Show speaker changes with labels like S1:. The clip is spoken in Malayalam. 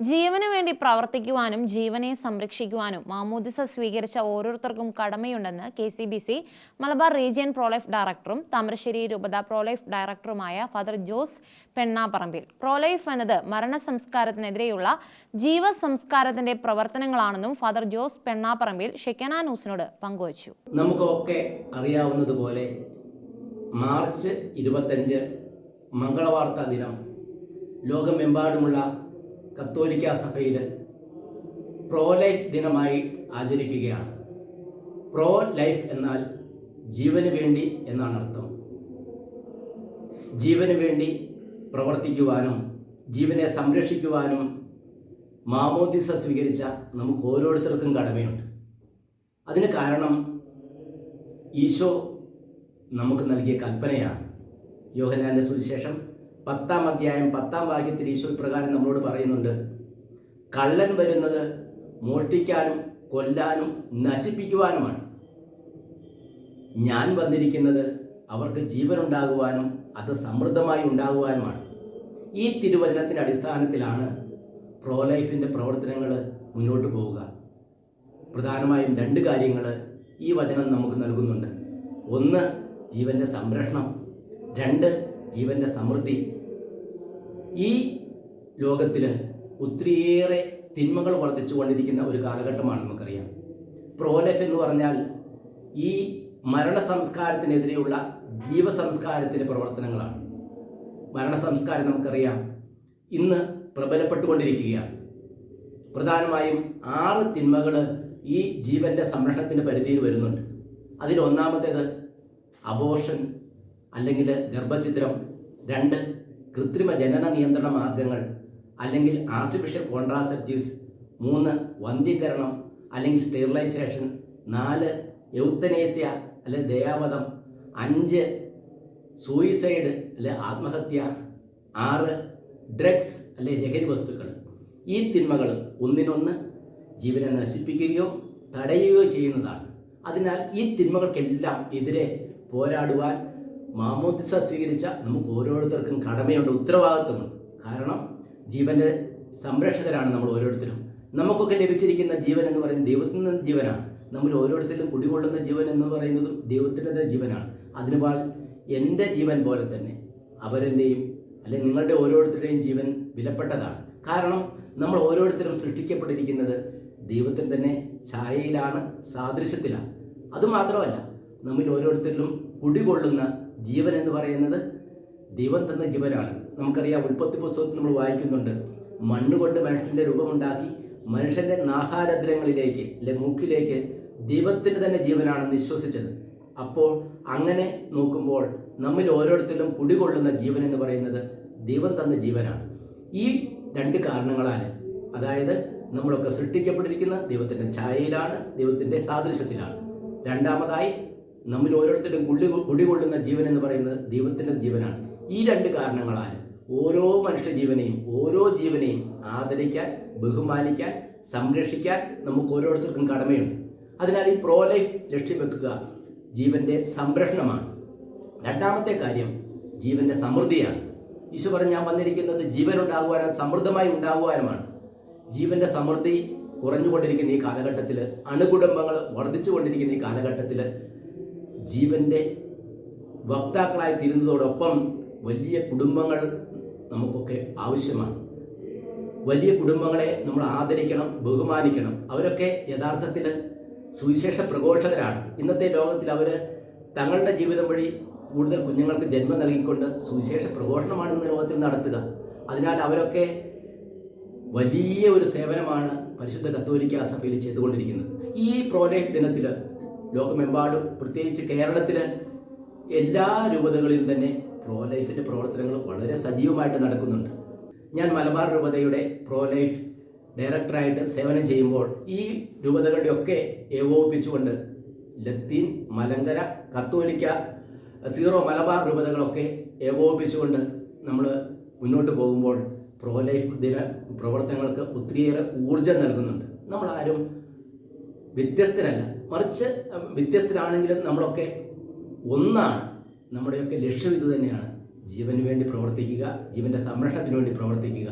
S1: ജീവന് വേണ്ടി പ്രവർത്തിക്കുവാനും ജീവനെ സംരക്ഷിക്കുവാനും മാമൂദിസ സ്വീകരിച്ച ഓരോരുത്തർക്കും കടമയുണ്ടെന്ന് K C B C Malabar region prolife ഡയറക്ടറും താമരശ്ശേരി രൂപത പ്രോലൈഫ് ഡയറക്ടറുമായ ഫാദർ ജോസ് പെണ്ണാപറമ്പിൽ പ്രോലൈഫ് എന്നത് മരണ സംസ്കാരത്തിനെതിരെയുള്ള ജീവ സംസ്കാരത്തിന്റെ പ്രവർത്തനങ്ങളാണെന്നും ഫാദർ ജോസ് പെണ്ണാപറമ്പിൽ ഷെക്കന ന്യൂസിനോട് പങ്കുവച്ചു.
S2: നമുക്കൊക്കെ അറിയാവുന്നതുപോലെ മാർച്ച് ഇരുപത്തഞ്ച് മംഗളവാർത്താ ദിനം. ലോകമെമ്പാടുമുള്ള കത്തോലിക്ക സഭയിൽ പ്രോ ലൈഫ് ദിനമായി ആചരിക്കുകയാണ്. പ്രോ ലൈഫ് എന്നാൽ ജീവന് വേണ്ടി എന്നാണ് അർത്ഥം. ജീവന് വേണ്ടി പ്രവർത്തിക്കുവാനും ജീവനെ സംരക്ഷിക്കുവാനും മാമോദിസ സ്വീകരിച്ച നമുക്ക് ഓരോരുത്തർക്കും കടമയുണ്ട്. അതിന് കാരണം ഈശോ നമുക്ക് നൽകിയ കൽപ്പനയാണ്. യോഹനാന്റെ സുവിശേഷം പത്താം അധ്യായം പത്താം വാക്യത്തിൽ ഈശോ പ്രകാരം നമ്മളോട് പറയുന്നുണ്ട് കള്ളൻ വരുന്നത് മോഷ്ടിക്കാനും കൊല്ലാനും നശിപ്പിക്കുവാനുമാണ്. ഞാൻ വന്നിരിക്കുന്നത് അവർക്ക് ജീവനുണ്ടാകുവാനും അത് സമൃദ്ധമായി ഉണ്ടാകുവാനുമാണ്. ഈ തിരുവചനത്തിന്റെ അടിസ്ഥാനത്തിലാണ് പ്രോ ലൈഫിന്റെ പ്രവർത്തനങ്ങൾ മുന്നോട്ട് പോവുക. പ്രധാനമായും രണ്ട് കാര്യങ്ങൾ ഈ വചനം നമുക്ക് നൽകുന്നുണ്ട്. ഒന്ന് ജീവന്റെ സംരക്ഷണം രണ്ട് ജീവന്റെ സമൃദ്ധി. ഈ ലോകത്തിൽ ഒത്തിരിയേറെ തിന്മകൾ വർദ്ധിച്ചു കൊണ്ടിരിക്കുന്ന ഒരു കാലഘട്ടമാണ് നമുക്കറിയാം. പ്രോലെഫ് എന്ന് പറഞ്ഞാൽ ഈ മരണസംസ്കാരത്തിനെതിരെയുള്ള ജീവസംസ്കാരത്തിന്റെ പ്രവർത്തനങ്ങളാണ്. മരണസംസ്കാരം നമുക്കറിയാം. ഇന്ന് പ്രബലപ്പെട്ടുകൊണ്ടിരിക്കുകയാണ്. പ്രധാനമായും ആറ് തിന്മകൾ ഈ ജീവന്റെ സംരക്ഷണത്തിന്റെ പരിധിയിൽ വരുന്നുണ്ട്. അതിൽ ഒന്നാമത്തേത് അബോഷൻ അല്ലെങ്കിൽ ഗർഭചിത്രം രണ്ട് കൃത്രിമ ജനന നിയന്ത്രണ മാർഗങ്ങൾ അല്ലെങ്കിൽ ആർട്ടിഫിഷ്യൽ കോൺട്രാസെപ്റ്റീവ്സ് മൂന്ന് വന്ധ്യീകരണം അല്ലെങ്കിൽ സ്റ്റെറിലൈസേഷൻ നാല് യൗത്തനേസ്യ അല്ലെ ദയാവധം അഞ്ച് സൂയിസൈഡ് അല്ലെ ആത്മഹത്യ ആറ് ഡ്രഗ്സ് അല്ലെ ലഹരി വസ്തുക്കൾ. ഈ തിന്മകൾ ഒന്നിനൊന്ന് ജീവനെ നശിപ്പിക്കുകയോ തടയുകയോ ചെയ്യുന്നതാണ്. അതിനാൽ ഈ തിന്മകൾക്കെല്ലാം എതിരെ പോരാടുവാൻ മാമോദിസ സ്വീകരിച്ച നമുക്ക് ഓരോരുത്തർക്കും കടമയുണ്ട് ഉത്തരവാദിത്വമുണ്ട്. കാരണം ജീവന്റെ സംരക്ഷകരാണ് നമ്മൾ ഓരോരുത്തരും. നമുക്കൊക്കെ ലഭിച്ചിരിക്കുന്ന ജീവൻ എന്ന് പറയുന്നത് ദൈവത്തിൽ നിന്ന് ജീവനാണ്. നമ്മൾ ഓരോരുത്തരും കുടികൊള്ളുന്ന ജീവൻ എന്ന് പറയുന്നതും ദൈവത്തിന്റെ ജീവനാണ്. അതിനുപാൽ എന്റെ ജീവൻ പോലെ തന്നെ അവരെന്റെയും അല്ലെങ്കിൽ നിങ്ങളുടെ ഓരോരുത്തരുടെയും ജീവൻ വിലപ്പെട്ടതാണ്. കാരണം നമ്മൾ ഓരോരുത്തരും സൃഷ്ടിക്കപ്പെട്ടിരിക്കുന്നത് ദൈവത്തിൽ തന്നെ ഛായയിലാണ് സാദൃശ്യത്തിലാണ്. അതുമാത്രമല്ല നമ്മൾ ഓരോരുത്തരിലും കുടികൊള്ളുന്ന ജീവൻ എന്ന് പറയുന്നത് ദൈവം തന്ന ജീവനാണ്. നമുക്കറിയാം ഉൽപ്പത്തി പുസ്തകത്തിൽ നമ്മൾ വായിക്കുന്നുണ്ട് മണ്ണ് കൊണ്ട് മനുഷ്യന്റെ രൂപമുണ്ടാക്കി മനുഷ്യന്റെ നാസാരദ്രങ്ങളിലേക്ക് അല്ലെ മൂക്കിലേക്ക് ദൈവത്തിന് തന്നെ ജീവനാണെന്ന് വിശ്വസിച്ചത്. അപ്പോൾ അങ്ങനെ നോക്കുമ്പോൾ നമ്മിൽ ഓരോരുത്തരിലും കുടികൊള്ളുന്ന ജീവൻ എന്ന് പറയുന്നത് ദൈവം തന്ന ജീവനാണ്. ഈ രണ്ട് കാരണങ്ങളാണ് അതായത് നമ്മളൊക്കെ സൃഷ്ടിക്കപ്പെട്ടിരിക്കുന്ന ദൈവത്തിന്റെ ഛായയിലാണ് ദൈവത്തിന്റെ സാദൃശ്യത്തിലാണ്. രണ്ടാമതായി നമ്മിൽ ഓരോരുത്തരും കുള്ളി കുടികൊള്ളുന്ന ജീവൻ എന്ന് പറയുന്നത് ദൈവത്തിന്റെ ജീവനാണ്. ഈ രണ്ട് കാരണങ്ങളാൽ ഓരോ മനുഷ്യ ജീവനെയും ഓരോ ജീവനെയും ആദരിക്കാൻ ബഹുമാനിക്കാൻ സംരക്ഷിക്കാൻ നമുക്ക് ഓരോരുത്തർക്കും കടമയുണ്ട്. അതിനാൽ ഈ പ്രോ ലൈഫ് ലക്ഷ്യം വെക്കുക ജീവന്റെ സംരക്ഷണമാണ്. രണ്ടാമത്തെ കാര്യം ജീവന്റെ സമൃദ്ധിയാണ്. ഈശോ പറഞ്ഞ് ഞാൻ വന്നിരിക്കുന്നത് ജീവൻ ഉണ്ടാകുവാനും സമൃദ്ധമായി ഉണ്ടാകുവാനുമാണ്. ജീവന്റെ സമൃദ്ധി കുറഞ്ഞുകൊണ്ടിരിക്കുന്ന ഈ കാലഘട്ടത്തിൽ അണുകുടുംബങ്ങൾ വർദ്ധിച്ചുകൊണ്ടിരിക്കുന്ന ഈ കാലഘട്ടത്തിൽ ജീവന്റെ വക്താക്കളായി തീരുന്നതോടൊപ്പം വലിയ കുടുംബങ്ങൾ നമുക്കൊക്കെ ആവശ്യമാണ്. വലിയ കുടുംബങ്ങളെ നമ്മൾ ആദരിക്കണം ബഹുമാനിക്കണം. അവരൊക്കെ യഥാർത്ഥത്തിൽ സുവിശേഷ പ്രഘോഷകരാണ്. ഇന്നത്തെ ലോകത്തിൽ അവർ തങ്ങളുടെ ജീവിതം വഴി കൂടുതൽ കുഞ്ഞുങ്ങൾക്ക് ജന്മം നൽകിക്കൊണ്ട് സുവിശേഷ പ്രഘോഷണമാണ് ഇന്ന് ലോകത്തിൽ നടത്തുക. അതിനാൽ അവരൊക്കെ വലിയ ഒരു സേവനമാണ് പരിശുദ്ധ കത്തോലിക്ക സഭയിൽ ചെയ്തുകൊണ്ടിരിക്കുന്നത്. ഈ പ്രോലൈഫ് ദിനത്തിൽ ലോകമെമ്പാടും പ്രത്യേകിച്ച് കേരളത്തിൽ എല്ലാ രൂപതകളിലും തന്നെ പ്രോ ലൈഫിന്റെ പ്രവർത്തനങ്ങൾ വളരെ സജീവമായിട്ട് നടക്കുന്നുണ്ട്. ഞാൻ മലബാർ രൂപതയുടെ പ്രോ ലൈഫ് ഡയറക്ടറായിട്ട് സേവനം ചെയ്യുമ്പോൾ ഈ രൂപതകളുടെയൊക്കെ ഏകോപിപ്പിച്ചുകൊണ്ട് ലത്തീൻ മലങ്കര കത്തോലിക്ക സീറോ മലബാർ രൂപതകളൊക്കെ ഏകോപിപ്പിച്ചുകൊണ്ട് നമ്മൾ മുന്നോട്ട് പോകുമ്പോൾ പ്രോ ലൈഫ് ദിന പ്രവർത്തനങ്ങൾക്ക് ഒത്തിരിയേറെ ഊർജം നൽകുന്നുണ്ട്. നമ്മളാരും വ്യത്യസ്തരല്ല. മറിച്ച് വ്യത്യസ്തരാണെങ്കിലും നമ്മളൊക്കെ ഒന്നാണ്. നമ്മുടെയൊക്കെ ലക്ഷ്യം ഇത് തന്നെയാണ് ജീവന് വേണ്ടി പ്രവർത്തിക്കുക ജീവന്റെ സംരക്ഷണത്തിന് വേണ്ടി പ്രവർത്തിക്കുക.